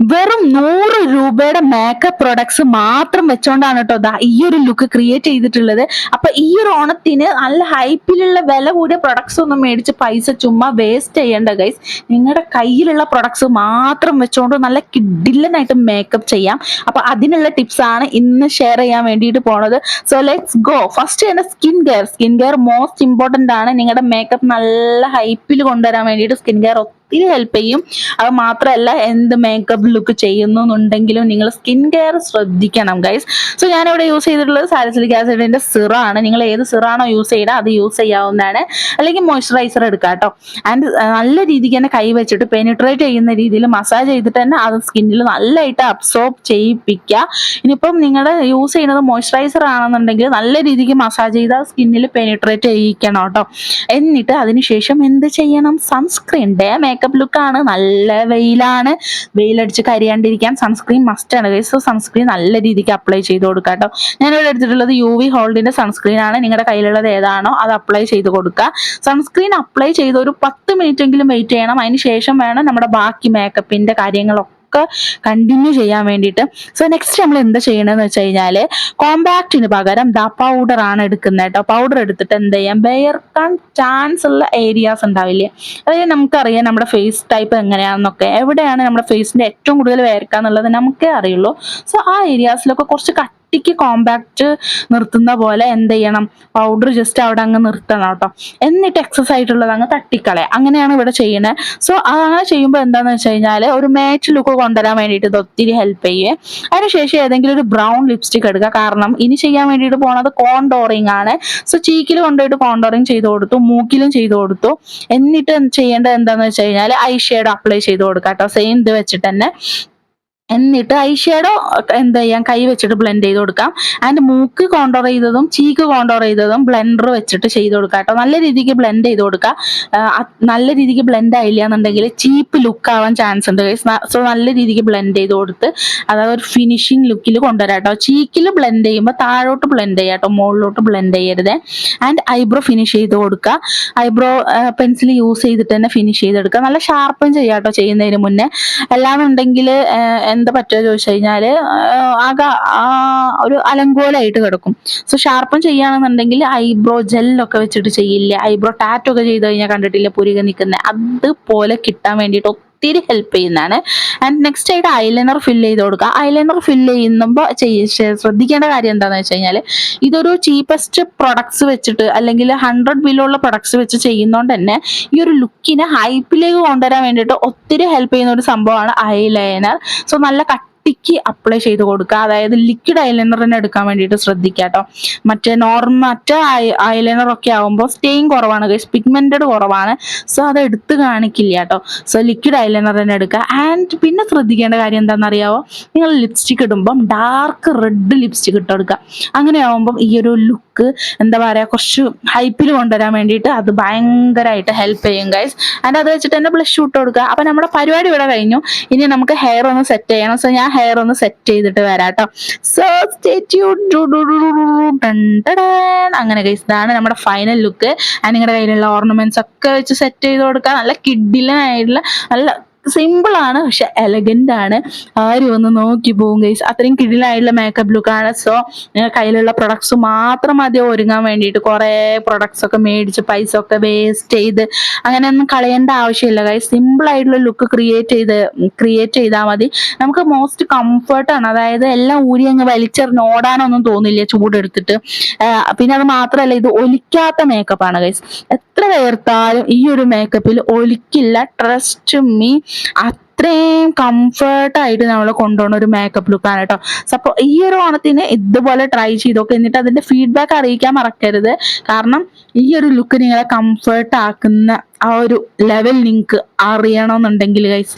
വെറും നൂറ് രൂപയുടെ മേക്കപ്പ് പ്രൊഡക്ട്സ് മാത്രം വെച്ചോണ്ടാണ് കേട്ടോ ഈ ഒരു ലുക്ക് ക്രിയേറ്റ് ചെയ്തിട്ടുള്ളത്. അപ്പൊ ഈ ഒരു ഓണത്തിന് നല്ല ഹൈപ്പിലുള്ള വില കൂടിയ പ്രൊഡക്ട്സ് ഒന്നും മേടിച്ച് പൈസ ചുമ്മാ വേസ്റ്റ് ചെയ്യേണ്ട ഗൈസ് നിങ്ങളുടെ കയ്യിലുള്ള പ്രൊഡക്ട്സ് മാത്രം വെച്ചുകൊണ്ട് നല്ല കിഡിലനായിട്ട് മേക്കപ്പ് ചെയ്യാം. അപ്പൊ അതിനുള്ള ടിപ്സ് ആണ് ഇന്ന് ഷെയർ ചെയ്യാൻ വേണ്ടിയിട്ട് പോണത്. സോ ലെറ്റ്സ് ഗോ ഫസ്റ്റ് തന്നെ skin care skin care most important ആണ്. നിങ്ങളുടെ മേക്കപ്പ് നല്ല ഹൈപ്പിൽ കൊണ്ടുവരാൻ വേണ്ടിയിട്ട് സ്കിൻ കെയർ ഒത്തിരി ഹെൽപ്പ് ചെയ്യും. അത് മാത്രമല്ല എന്ത് മേക്കപ്പ് ലുക്ക് ചെയ്യുന്നു എന്നുണ്ടെങ്കിലും നിങ്ങൾ സ്കിൻ കെയർ ശ്രദ്ധിക്കണം ഗൈസ് സോ ഞാനിവിടെ യൂസ് ചെയ്തിട്ടുള്ളത് സാലിസിലിക് ആസിഡിന്റെ സിറാണ് നിങ്ങൾ ഏത് സിറാണോ യൂസ് ചെയ്യുക അത് യൂസ് ചെയ്യാവുന്നതാണ്. അല്ലെങ്കിൽ മോയ്സ്ചറൈസർ എടുക്കുക കേട്ടോ. ആൻഡ് നല്ല രീതിക്ക് തന്നെ കൈ വെച്ചിട്ട് പെനിട്രേറ്റ് ചെയ്യുന്ന രീതിയിൽ മസാജ് ചെയ്തിട്ട് തന്നെ അത് സ്കിന്നിൽ നല്ലതായിട്ട് അബ്സോർബ് ചെയ്യിപ്പിക്കുക. ഇനിയിപ്പം നിങ്ങൾ യൂസ് ചെയ്യുന്നത് മോയ്സ്ചറൈസർ ആണെന്നുണ്ടെങ്കിൽ നല്ല രീതിക്ക് മസാജ് ചെയ്താൽ സ്കിന്നിൽ പെനിട്രേറ്റ് ചെയ്യിക്കണം കേട്ടോ. എന്നിട്ട് അതിനുശേഷം എന്ത് ചെയ്യണം? സൺസ്ക്രീൻ ഡേ ലുക്കാണ് നല്ല വെയിലാണ്. വെയിലടിച്ച് കരിയാണ്ടിരിക്കാൻ സൺസ്ക്രീൻ മസ്റ്റ് ആണ്. സോ സൺസ്ക്രീൻ നല്ല രീതിക്ക് അപ്ലൈ ചെയ്ത് കൊടുക്കുക കേട്ടോ ഞാനിവിടെ എടുത്തിട്ടുള്ളത് യു വി ഹോൾഡിന്റെ സൺസ്ക്രീൻ ആണ്. നിങ്ങളുടെ കയ്യിലുള്ളത് ഏതാണോ അത് അപ്ലൈ ചെയ്ത് കൊടുക്കുക. സൺസ്ക്രീൻ അപ്ലൈ ചെയ്ത് ഒരു പത്ത് മിനിറ്റ് എങ്കിലും വെയിറ്റ് ചെയ്യണം. അതിന് ശേഷം വേണം നമ്മുടെ ബാക്കി മേക്കപ്പിന്റെ കാര്യങ്ങളൊക്കെ കണ്ടിന്യൂ ചെയ്യാൻ വേണ്ടിയിട്ട്. സോ നെക്സ്റ്റ് നമ്മൾ എന്താ ചെയ്യണമെന്ന് വെച്ച് കഴിഞ്ഞാൽ കോമ്പാക്റ്റിന് പകരം ദ പൗഡർ ആണ് എടുക്കുന്നത് കേട്ടോ. പൗഡർ എടുത്തിട്ട് എന്ത് ചെയ്യാം? വേർക്കാൻ ചാൻസ് ഉള്ള ഏരിയാസ് ഉണ്ടാവില്ലേ? അതായത് നമുക്കറിയാം നമ്മുടെ ഫേസ് ടൈപ്പ് എങ്ങനെയാണെന്നൊക്കെ. എവിടെയാണ് നമ്മുടെ ഫേസിന്റെ ഏറ്റവും കൂടുതൽ വേർക്കുക എന്നുള്ളത് നമുക്കേ അറിയുള്ളൂ. സോ ആ ഏരിയാസിലൊക്കെ കുറച്ച് കട്ടിക്ക് കോമ്പാക്റ്റ് നിർത്തുന്ന പോലെ എന്ത് ചെയ്യണം? പൗഡർ ജസ്റ്റ് അവിടെ അങ്ങ് നിർത്തണം കേട്ടോ. എന്നിട്ട് എക്സസ് ആയിട്ടുള്ളത് അങ്ങ് തട്ടിക്കളയാം. അങ്ങനെയാണ് ഇവിടെ ചെയ്യണേ സോ അങ്ങനെ ചെയ്യുമ്പോൾ എന്താണെന്ന് വെച്ച് കഴിഞ്ഞാൽ ഒരു മാച്ച് ലുക്ക് കൊണ്ടുവരാൻ വേണ്ടിയിട്ട് ഇത് ഒത്തിരി ഹെൽപ്പ് ചെയ്യേ അതിനുശേഷം ഏതെങ്കിലും ഒരു ബ്രൗൺ ലിപ്സ്റ്റിക് എടുക്കുക. കാരണം ഇനി ചെയ്യാൻ വേണ്ടിയിട്ട് പോണത് കോണ്ടോറിങ് ആണ്. സോ ചീക്കിൽ കൊണ്ടുപോയിട്ട് കോണ്ടോറിങ് ചെയ്ത് കൊടുത്തു മൂക്കിലും ചെയ്ത് കൊടുത്തു. എന്നിട്ട് ചെയ്യേണ്ടത് എന്താണെന്ന് വെച്ച് കഴിഞ്ഞാൽ ഐ ഷെയ്ഡ് അപ്ലൈ ചെയ്ത് കൊടുക്കുക കേട്ടോ. സെയിം ഇത് വെച്ചിട്ട് തന്നെ. എന്നിട്ട് ഐ ഷേഡോ ചെയ്യാം കൈ വെച്ചിട്ട് ബ്ലെൻഡ് ചെയ്ത് കൊടുക്കാം. ആൻഡ് മൂക്ക് കോണ്ടോർ ചെയ്തതും ചീക്ക് കോണ്ടോർ ചെയ്തതും ബ്ലെൻഡർ വെച്ചിട്ട് ചെയ്ത് കൊടുക്കാം കേട്ടോ. നല്ല രീതിക്ക് ബ്ലെൻഡ് ചെയ്ത് കൊടുക്കുക നല്ല രീതിക്ക് ബ്ലെൻഡ് ആയില്ല എന്നുണ്ടെങ്കിൽ ചീപ്പ് ലുക്ക് ആവാൻ ചാൻസ് ഉണ്ട് സോ നല്ല രീതിക്ക് ബ്ലെൻഡ് ചെയ്ത് കൊടുത്ത് അതായത് ഒരു ഫിനിഷിങ് ലുക്കിൽ കൊണ്ടുവരാം കേട്ടോ. ചീക്കിൽ ബ്ലെൻഡ് ചെയ്യുമ്പോൾ താഴോട്ട് ബ്ലെൻഡ് ചെയ്യാം കേട്ടോ. മുകളിലോട്ട് ബ്ലെൻഡ് ചെയ്യരുത്. ആൻഡ് ഐബ്രോ ഫിനിഷ് ചെയ്ത് കൊടുക്കുക ഐബ്രോ പെൻസിൽ യൂസ് ചെയ്തിട്ട് തന്നെ ഫിനിഷ് ചെയ്തെടുക്കുക നല്ല ഷാർപ്പും ചെയ്യാം കേട്ടോ ചെയ്യുന്നതിന് മുന്നേ. അല്ലാന്നുണ്ടെങ്കിൽ എന്താ പറ്റുക ചോദിച്ചു കഴിഞ്ഞാൽ ആകെ ഒരു അലങ്കോലായിട്ട് കിടക്കും. സോ ഷാർപ്പൺ ചെയ്യുകയാണെന്നുണ്ടെങ്കിൽ ഐബ്രോ ജെല്ലൊക്കെ വെച്ചിട്ട് ചെയ്യില്ല? ഐബ്രോ ടാറ്റൊക്കെ ചെയ്ത് കഴിഞ്ഞാൽ കണ്ടിട്ടില്ല? പുരിക നിൽക്കുന്നത് അതുപോലെ കിട്ടാൻ വേണ്ടിയിട്ട് ഒത്തിരി ഹെൽപ്പ് ചെയ്യുന്നതാണ്. ആൻഡ് നെക്സ്റ്റ് ആയിട്ട് ഐലൈനർ ഫിൽ ചെയ്ത് കൊടുക്കുക. ഐലൈനർ ഫില്ല് ചെയ്യുമ്പോൾ ശ്രദ്ധിക്കേണ്ട കാര്യം എന്താണെന്ന് വെച്ച് കഴിഞ്ഞാൽ ഇതൊരു ചീപ്പസ്റ്റ് പ്രൊഡക്ട്സ് വെച്ചിട്ട് അല്ലെങ്കിൽ ഹൺഡ്രഡ് ബില്ലുള്ള പ്രൊഡക്ട്സ് വെച്ച് ചെയ്യുന്നതുകൊണ്ട് തന്നെ ഈ ഒരു ലുക്കിനെ ഹൈപ്പിലേക്ക് കൊണ്ടുവരാൻ വേണ്ടിയിട്ട് ഒത്തിരി ഹെൽപ്പ് ചെയ്യുന്ന ഒരു സംഭവമാണ് ഐലൈനർ സോ നല്ല കട്ടിക്ക് അപ്ലൈ ചെയ്ത് കൊടുക്കുക. അതായത് ലിക്വിഡ് ഐലൈനർ തന്നെ എടുക്കാൻ വേണ്ടിയിട്ട് ശ്രദ്ധിക്കുക കേട്ടോ. മറ്റേ നോർമൽ മറ്റേ ഐലൈനർ ഒക്കെ ആകുമ്പോൾ സ്റ്റെയിൻ കുറവാണ് പിഗ്മെന്റഡ് കുറവാണ്. സോ അത് എടുത്ത് കാണിക്കില്ല കേട്ടോ. സോ ലിക്വിഡ് ഐലൈനർ തന്നെ എടുക്കുക. ആൻഡ് പിന്നെ ശ്രദ്ധിക്കേണ്ട കാര്യം എന്താണെന്നറിയാവോ? നിങ്ങൾ ലിപ്സ്റ്റിക് ഇടുമ്പം ഡാർക്ക് റെഡ് ലിപ്സ്റ്റിക് ഇട്ട് കൊടുക്കുക. അങ്ങനെ ആകുമ്പം ഈ ഒരു ലുക്ക് എന്താ പറയുക കുറച്ച് ഹൈപ്പിൽ കൊണ്ടുവരാൻ വേണ്ടിയിട്ട് അത് ഭയങ്കരമായിട്ട് ഹെൽപ്പ് ചെയ്യും ഗൈസ് ആൻഡ് അത് വെച്ചിട്ട് തന്നെ ബ്ലഷ് ഇട്ട് കൊടുക്കുക. അപ്പം നമ്മുടെ പരിപാടി ഇവിടെ കഴിഞ്ഞു. ഇനി നമുക്ക് ഹെയർ ഒന്ന് സെറ്റ് ചെയ്യണം. സോ ഞാൻ ഹെയർ ഒന്ന് സെറ്റ് ചെയ്തിട്ട് വരാട്ടോ. സോ സോ അങ്ങനെ ഗൈസ് ഇതാണ് നമ്മുടെ ഫൈനൽ ലുക്ക് ആൻഡ് നിങ്ങളുടെ കയ്യിലുള്ള ഓർണമെന്റ്സ് ഒക്കെ വെച്ച് സെറ്റ് ചെയ്ത് കൊടുക്കുക നല്ല കിഡിലായിട്ടുള്ള നല്ല സിമ്പിൾ ആണ് പക്ഷെ എലഗന്റ് ആണ്. ആരും ഒന്ന് നോക്കി പോകും ഗൈസ് അത്രയും കിടിലായുള്ള മേക്കപ്പ് ലുക്കാണ് സോ കയ്യിലുള്ള പ്രൊഡക്ട്സ് മാത്രം മതി ഒരുങ്ങാൻ വേണ്ടിയിട്ട്. കുറേ പ്രൊഡക്ട്സ് ഒക്കെ മേടിച്ച് പൈസ ഒക്കെ വേസ്റ്റ് ചെയ്ത് അങ്ങനെ ഒന്നും കളയേണ്ട ആവശ്യമില്ല ഗൈസ് സിമ്പിൾ ആയിട്ടുള്ള ലുക്ക് ക്രിയേറ്റ് ചെയ്ത് ക്രിയേറ്റ് ചെയ്താൽ മതി. നമുക്ക് മോസ്റ്റ് കംഫർട്ടാണ് അതായത് എല്ലാം ഊരി അങ്ങ് വലിച്ചെറിഞ്ഞ് ഓടാനൊന്നും തോന്നില്ല ചൂടെടുത്തിട്ട്. പിന്നെ അത് മാത്രമല്ല ഇത് ഒലിക്കാത്ത മേക്കപ്പാണ് ഗൈസ് എത്ര വേർത്താലും ഈ ഒരു മേക്കപ്പിൽ ഒലിക്കില്ല. ട്രസ്റ്റ് മീ അത്രയും കംഫർട്ടായിട്ട് നമ്മൾ കൊണ്ടുപോകുന്ന ഒരു മേക്കപ്പ് ലുക്കാണ് കേട്ടോ സപ്പോ ഈ ഒരു ഓണത്തിന് ഇതുപോലെ ട്രൈ ചെയ്തോക്കെ എന്നിട്ട് അതിന്റെ ഫീഡ്ബാക്ക് അറിയിക്കാൻ മറക്കരുത്. കാരണം ഈ ഒരു ലുക്ക് നിങ്ങളെ കംഫർട്ട് ആക്കുന്ന ആ ഒരു ലെവൽ നിങ്ങൾക്ക് അറിയണമെന്നുണ്ടെങ്കിൽ ഗൈസ്